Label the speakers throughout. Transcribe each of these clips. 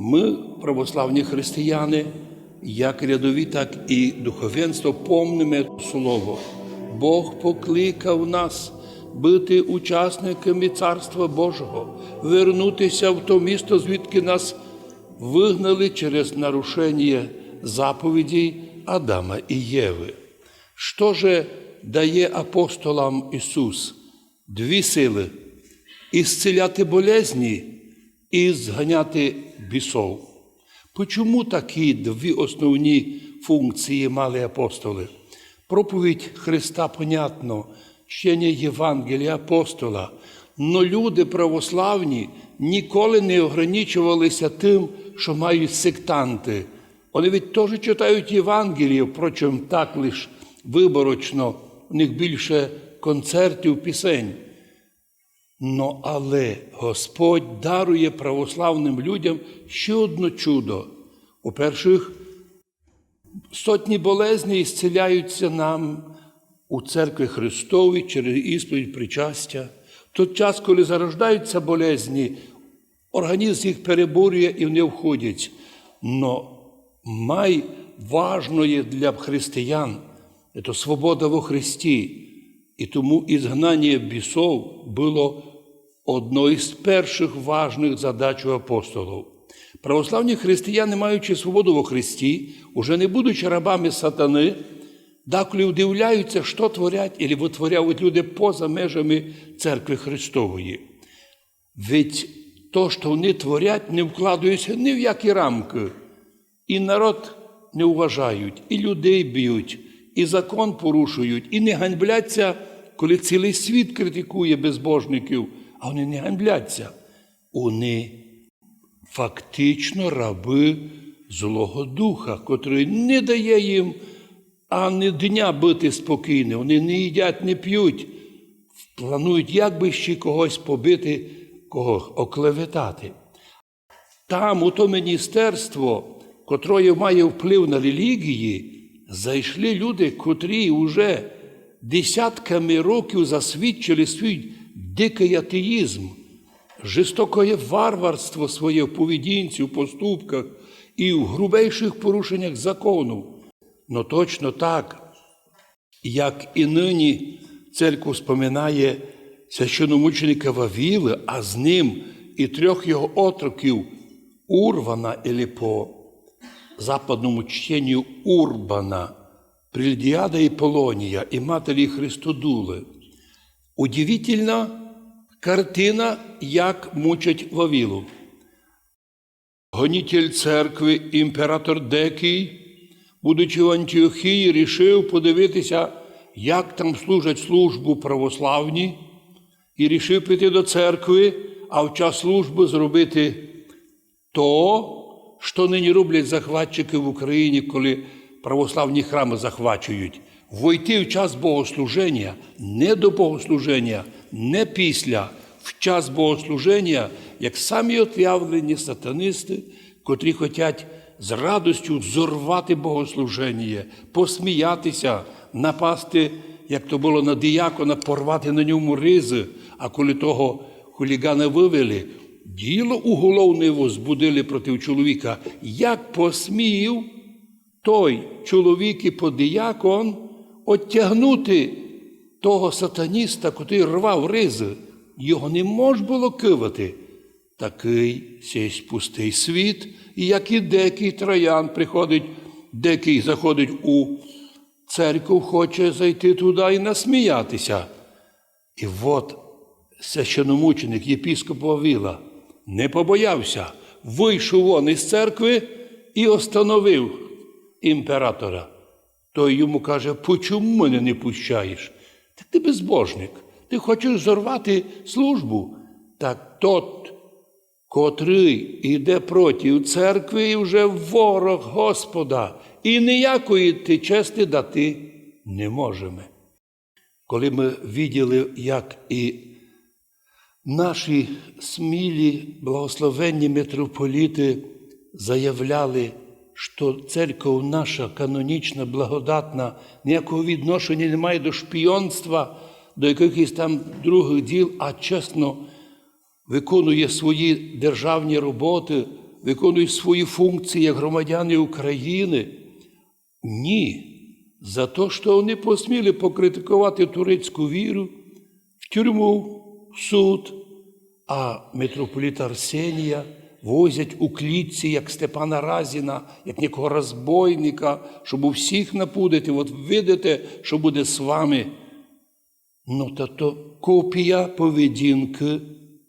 Speaker 1: Ми, православні християни, як рядові, так і духовенство, помнимо слово. Бог покликав нас бути учасниками Царства Божого, вернутися в то місто, звідки нас вигнали через нарушення заповідей Адама і Єви. Що же дає апостолам Ісус? Дві сили ісцеляти болезні і зганяти бісов. Почому такі дві основні функції мали апостоли? Проповідь Христа, понятно, вчення Євангелія апостола. Но люди православні ніколи не ограничувалися тим, що мають сектанти. Вони ведь теж читають Євангеліє, впрочем, так лиш виборочно, у них більше концертів, пісень. Но але Господь дарує православним людям ще одне чудо. По-перших, сотні болезней зціляються нам у церкві Христовій через ісповідь причастя. В той час, коли зарождаються болезні, організм їх переборює і вони входять. Но май важное для християн – це свобода во Христі. І тому ізгнання бісов було одною з перших важних задач у апостолів. Православні християни, маючи свободу во Христі, уже не будучи рабами сатани, деколи удивляються, що творять і витворяють люди поза межами церкви Христової. Ведь то, що вони творять, не вкладаються ні в які рамки. І народ не вважають, і людей б'ють, і закон порушують, і не ганьбляться, коли цілий світ критикує безбожників, а вони не ганьбляться. Вони фактично раби Злого Духа, котрий не дає їм ані дня бути спокійним. Вони не їдять, не п'ють, планують, як би ще когось побити, кого оклеветати. Там, у то міністерство, котре має вплив на релігії, зайшли люди, котрі вже десятками років засвідчили свій дикий атеїзм, жорстокое варварство своє в поведінці, в поступках і в грубейших порушеннях закону. Но точно так, як і нині церква споминає священомученика Вавіли, а з ним і трьох його отроків Урвана, або по западному чтенню Урбана, Прильдіада і Полонія, і матері Христодули. Удивительна картина, як мучать Вавілу. Гонітель церкви імператор Декій, будучи в Антіохії, рішив подивитися, як там служать службу православні, і рішив піти до церкви, а в час служби зробити то, що нині роблять захватчики в Україні, коли православні храми захвачують. Войти в час богослуження, не до богослуження, не після, в час богослуження, як самі отявлені сатанисти, котрі хочуть з радостю зорвати богослуження, посміятися, напасти, як то було на діякона, порвати на ньому ризи, а коли того хулігана вивели, діло уголовне возбудили проти чоловіка, як посмів той чоловік і подіякон оттягнути того сатаніста, котрий рвав ризи. Його не мож було кивати. Такий сесь пустий світ, і як і декий троян приходить, декий заходить у церкву, хоче зайти туди і насміятися. І от священомученик єпіскоп Вавила не побоявся, вийшов вон із церкви і остановив імператора. Той йому каже, почому мене не пущаєш? Так ти безбожник, ти хочеш зорвати службу. Так тот, котрий іде проти церкви, і вже ворог Господа, і ніякої ти чести дати не можемо. Коли ми виділи, як і наші смілі благословенні митрополіти заявляли, що церква наша канонічна, благодатна, ніякого відношення не має до шпіонства, до якихось там других діл, а чесно виконує свої державні роботи, виконують свої функції як громадяни України. Ні. За те, що вони посміли покритикувати турецьку віру в тюрму, в суд, а митрополіта Арсенія возять у клітці, як Степана Разіна, як нікого розбойника, щоб у всіх напудити. От видите, що буде з вами. Ну, та то копія поведінки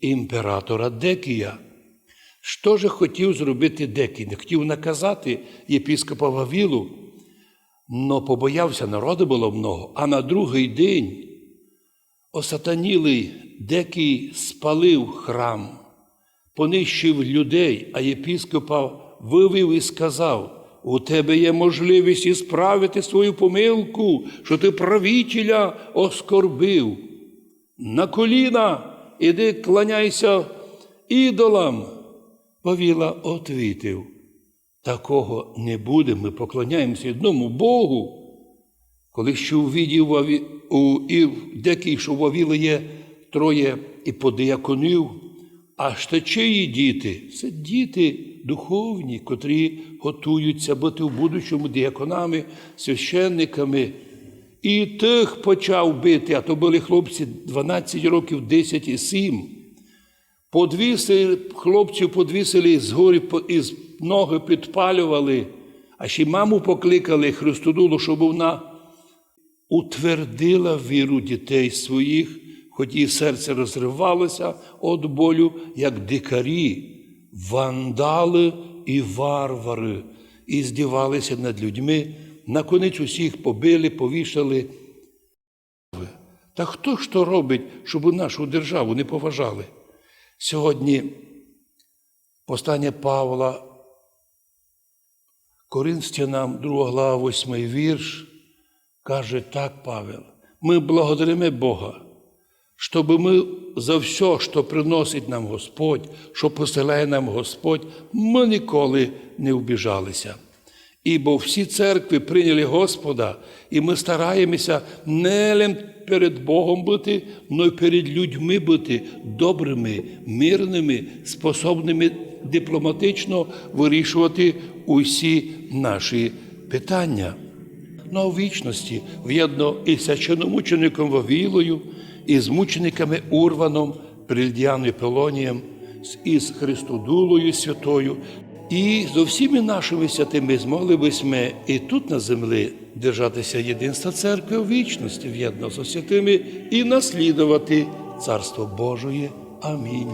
Speaker 1: імператора Декія. Що же хотів зробити Декій? Не хотів наказати єпіскопа Вавілу, но побоявся, народу було много, а на другий день осатанілий Декій спалив храм, понищив людей, а єпіскопа вивів і сказав, у тебе є можливість ісправити свою помилку, що ти правителя оскорбив. На коліна іди кланяйся ідолам. Вавіла отвітив, такого не буде, ми поклоняємося одному Богу. Коли ще увидів Ваві- у і декій, що у Вавіли є троє і подияконів, а ще чиї діти? Це діти духовні, котрі готуються бути в будущому діяконами, священниками. І тих почав бити, а то були хлопці 12 років, 10 і 7. Подвісили, хлопців подвісили з гори по- і з ноги підпалювали, а ще й маму покликали Христодулу, щоб вона утвердила віру дітей своїх, хоч і серце розривалося від болю, як дикарі, вандали і варвари, і здівалися над людьми, наконець усіх побили, повішали. Та хто ж то робить, щоб нашу державу не поважали? Сьогодні послання Павла Коринстянам, 2 глава, 8 вірш, каже так, Павел, ми благодаримо Бога, щоб ми за все, що приносить нам Господь, що посилає нам Господь, ми ніколи не вбіжалися. Ібо всі церкви прийняли Господа, і ми стараємося не перед Богом бути, але й перед людьми бути добрими, мирними, способними дипломатично вирішувати усі наші питання. А в вічності в'єдно і священомучеником Вавілою, і з мучениками Урваном, Прильдіаною Пелонієм, із Христодулою Святою, і з усіми нашими святими змогли ми і тут на землі держатися єдинства церкви у вічності, в'єдно з святими і наслідувати Царство Божої. Амінь.